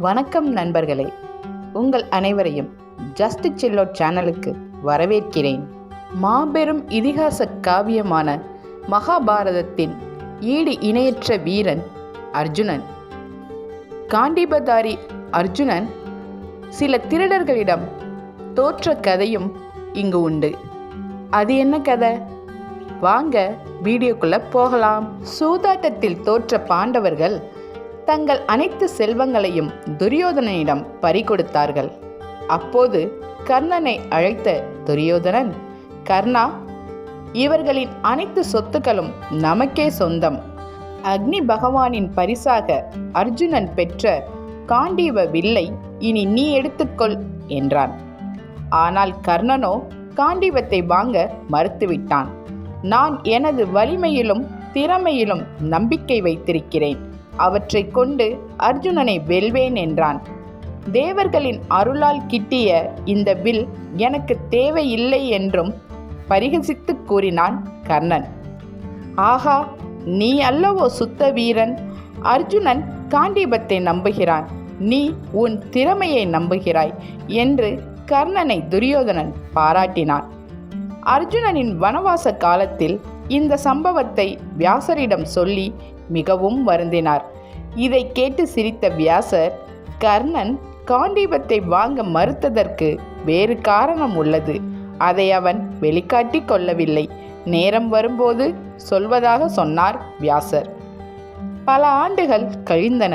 வணக்கம் நண்பர்களே. உங்கள் அனைவரையும் ஜஸ்ட் செல்லோ சேனலுக்கு வரவேற்கிறேன். மாபெரும் இதிகாச காவியமான மகாபாரதத்தின் ஈடு இணையற்ற வீரன் அர்ஜுனன். காண்டிபதாரி அர்ஜுனன் சில திருடர்களிடம் தோற்ற கதையும் இங்கு உண்டு. அது என்ன கதை? வாங்க வீடியோக்குள்ளே போகலாம். சூதாட்டத்தில் தோற்ற பாண்டவர்கள் தங்கள் அனைத்து செல்வங்களையும் துரியோதனனிடம் பறிகொடுத்தார்கள். அப்போது கர்ணனை அழைத்த துரியோதனன் கர்ணா இவர்களின் அனைத்து சொத்துக்களும் நமக்கே சொந்தம். அக்னி பகவானின் பரிசாக அர்ஜுனன் பெற்ற காண்டீவ வில்லை இனி நீ எடுத்துக்கொள் என்றான். ஆனால் கர்ணனோ காண்டீவத்தை வாங்க மறுத்துவிட்டான். நான் எனது வலிமையிலும் திறமையிலும் நம்பிக்கை வைத்திருக்கிறேன். அவற்றை கொண்டு அர்ஜுனனை வெல்வேன் என்றான். தேவர்களின் அருளால் கிட்டிய இந்த வில் எனக்கு தேவையில்லை என்றும் பரிகசித்து கூறினான் கர்ணன். ஆகா நீ அல்லவோ சுத்த வீரன்? அர்ஜுனன் காண்டீபத்தை நம்புகிறான். நீ உன் திறமையை நம்புகிறாய் என்று கர்ணனை துரியோதனன் பாராட்டினான். அர்ஜுனனின் வனவாச காலத்தில் இந்த சம்பவத்தை வியாசரிடம் சொல்லி மிகவும் வருந்தினார். இதை கேட்டு சிரித்த வியாசர் கர்ணன் காண்டீபத்தை வாங்க மறுத்ததற்கு வேறு காரணம் உள்ளது. அதை அவன் வெளிக்காட்டி கொள்ளவில்லை. நேரம் வரும்போது சொல்வதாக சொன்னார் வியாசர். பல ஆண்டுகள் கழிந்தன.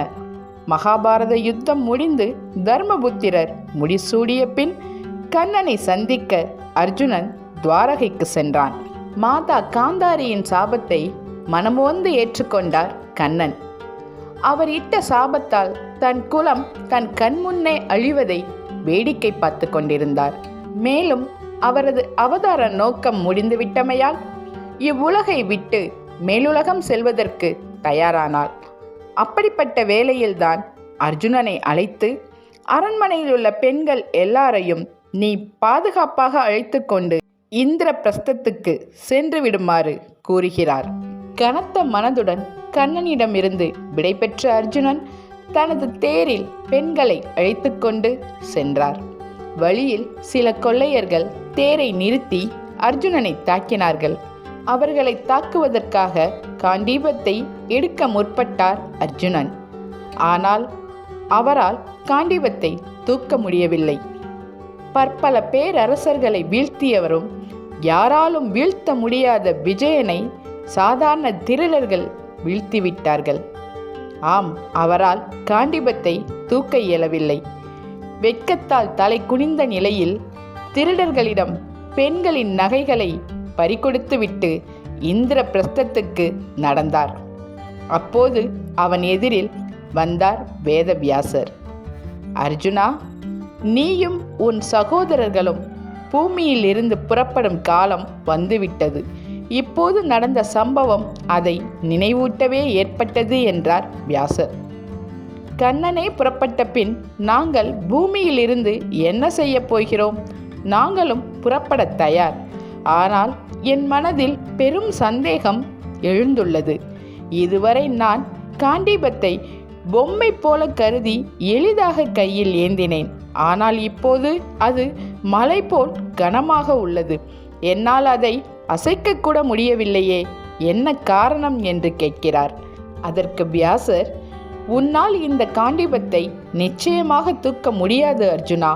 மகாபாரத யுத்தம் முடிந்து தர்மபுத்திரர் முடிசூடிய பின் கண்ணனை சந்திக்க அர்ஜுனன் துவாரகைக்கு சென்றான். மாதா காந்தாரியின் சாபத்தை மனமோந்து ஏற்றுக்கொண்டார் கண்ணன். அவர் இட்ட சாபத்தால் தன் குலம் தன் கண்முன்னே அழிவதை வேடிக்கை பார்த்து கொண்டிருந்தார். மேலும் அவரது அவதார நோக்கம் முடிந்துவிட்டமையால் இவ்வுலகை விட்டு மேலுலகம் செல்வதற்கு தயாரானாள் அப்படிப்பட்ட வேளையில்தான் அர்ஜுனனை அழைத்து அரண்மனையில் உள்ள பெண்கள் எல்லாரையும் நீ பாதுகாப்பாக அழைத்து கொண்டு இந்திர பிரஸ்தத்துக்கு சென்று விடுமாறு கூறுகிறார். கனத்த மனதுடன் கண்ணனிடமிருந்து விடைபெற்ற அர்ஜுனன் தனது தேரில் பெண்களை அழைத்து கொண்டு சென்றார். வழியில் சில கொள்ளையர்கள் தேரை நிறுத்தி அர்ஜுனனை தாக்கினார்கள். அவர்களை தாக்குவதற்காக காண்டீபத்தை எடுக்க முற்பட்டார் அர்ஜுனன். ஆனால் அவரால் காண்டீபத்தை தூக்க முடியவில்லை. பற்பல பேரரசர்களை வீழ்த்தியவரும் யாராலும் வீழ்த்த முடியாத விஜயனை சாதாரண திருடர்கள் வீழ்த்திவிட்டார்கள். ஆம் அவரால் காண்டிபத்தை தூக்க இயலவில்லை. வெட்கத்தால் தலை குனிந்த நிலையில் திருடர்களிடம் பெண்களின் நகைகளை பறிகொடுத்துவிட்டு இந்திர பிரஸ்தத்துக்கு நடந்தார். அப்போது அவன் எதிரில் வந்தார் வேதவியாசர். அர்ஜுனா நீயும் உன் சகோதரர்களும் பூமியில் இருந்து புறப்படும் காலம் வந்துவிட்டது. இப்போது நடந்த சம்பவம் அதை நினைவூட்டவே ஏற்பட்டது என்றார் வியாசர். கண்ணனே புறப்பட்ட பின் நாங்கள் பூமியிலிருந்து என்ன செய்யப் போகிறோம்? நாங்களும் புறப்பட தயார். ஆனால் என் மனதில் பெரும் சந்தேகம் எழுந்துள்ளது. இதுவரை நான் காண்டீபத்தை பொம்மை போல கருதி எளிதாக கையில் ஏந்தினேன். ஆனால் இப்போது அது மலை போல் கனமாக உள்ளது. என்னால் அதை அசைக்கக்கூட முடியவில்லையே என்ன காரணம் என்று கேட்கிறார். அதற்கு வியாசர் உன்னால் இந்த காண்டிபத்தை நிச்சயமாக தூக்க முடியாது அர்ஜுனா.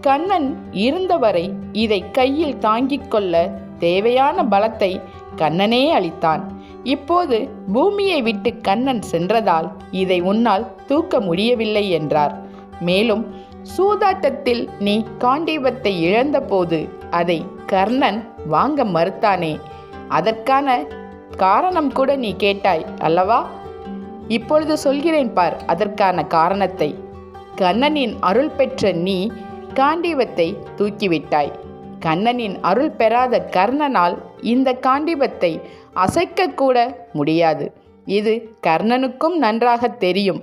கண்ணன் இருந்தவரை இதை கையில் தாங்கிக் கொள்ள தேவையான பலத்தை கண்ணனே அளித்தான். இப்போது பூமியை விட்டு கண்ணன் சென்றதால் இதை உன்னால் தூக்க முடியவில்லை என்றார். மேலும் சூதாட்டத்தில் நீ காண்டீபத்தை இழந்தபோது அதை கர்ணன் வாங்க மறுத்தானே. அதற்கான காரணம் கூட நீ கேட்டாய் அல்லவா? இப்பொழுது சொல்கிறேன் பார் அதற்கான காரணத்தை. கண்ணனின் அருள் பெற்ற நீ காண்டீபத்தை தூக்கிவிட்டாய். கண்ணனின் அருள் பெறாத கர்ணனால் இந்த காண்டீபத்தை அசைக்கக்கூட முடியாது. இது கர்ணனுக்கும் நன்றாக தெரியும்.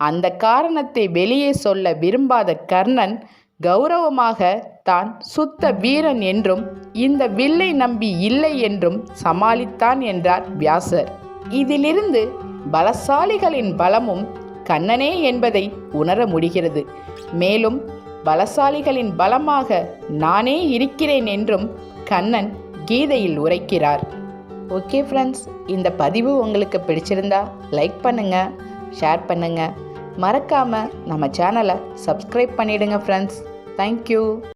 அந்த காரணத்தை வெளியே சொல்ல விரும்பாத கர்ணன் கௌரவமாக தான் சுத்த வீரன் என்றும் இந்த வில்லை நம்பி இல்லை என்றும் சமாளித்தான் என்றார் வியாசர். இதிலிருந்து பலசாலிகளின் பலமும் கண்ணனே என்பதை உணர முடிகிறது. மேலும் பலசாலிகளின் பலமாக நானே இருக்கிறேன் என்றும் கண்ணன் கீதையில் உரைக்கிறார். ஓகே ஃப்ரெண்ட்ஸ் இந்த பதிவு உங்களுக்கு பிடிச்சிருந்தா லைக் பண்ணுங்கள் ஷேர் பண்ணுங்கள் மறக்காமல் நம்ம சேனலை சப்ஸ்கிரைப் பண்ணிடுங்க ஃப்ரெண்ட்ஸ். Thank you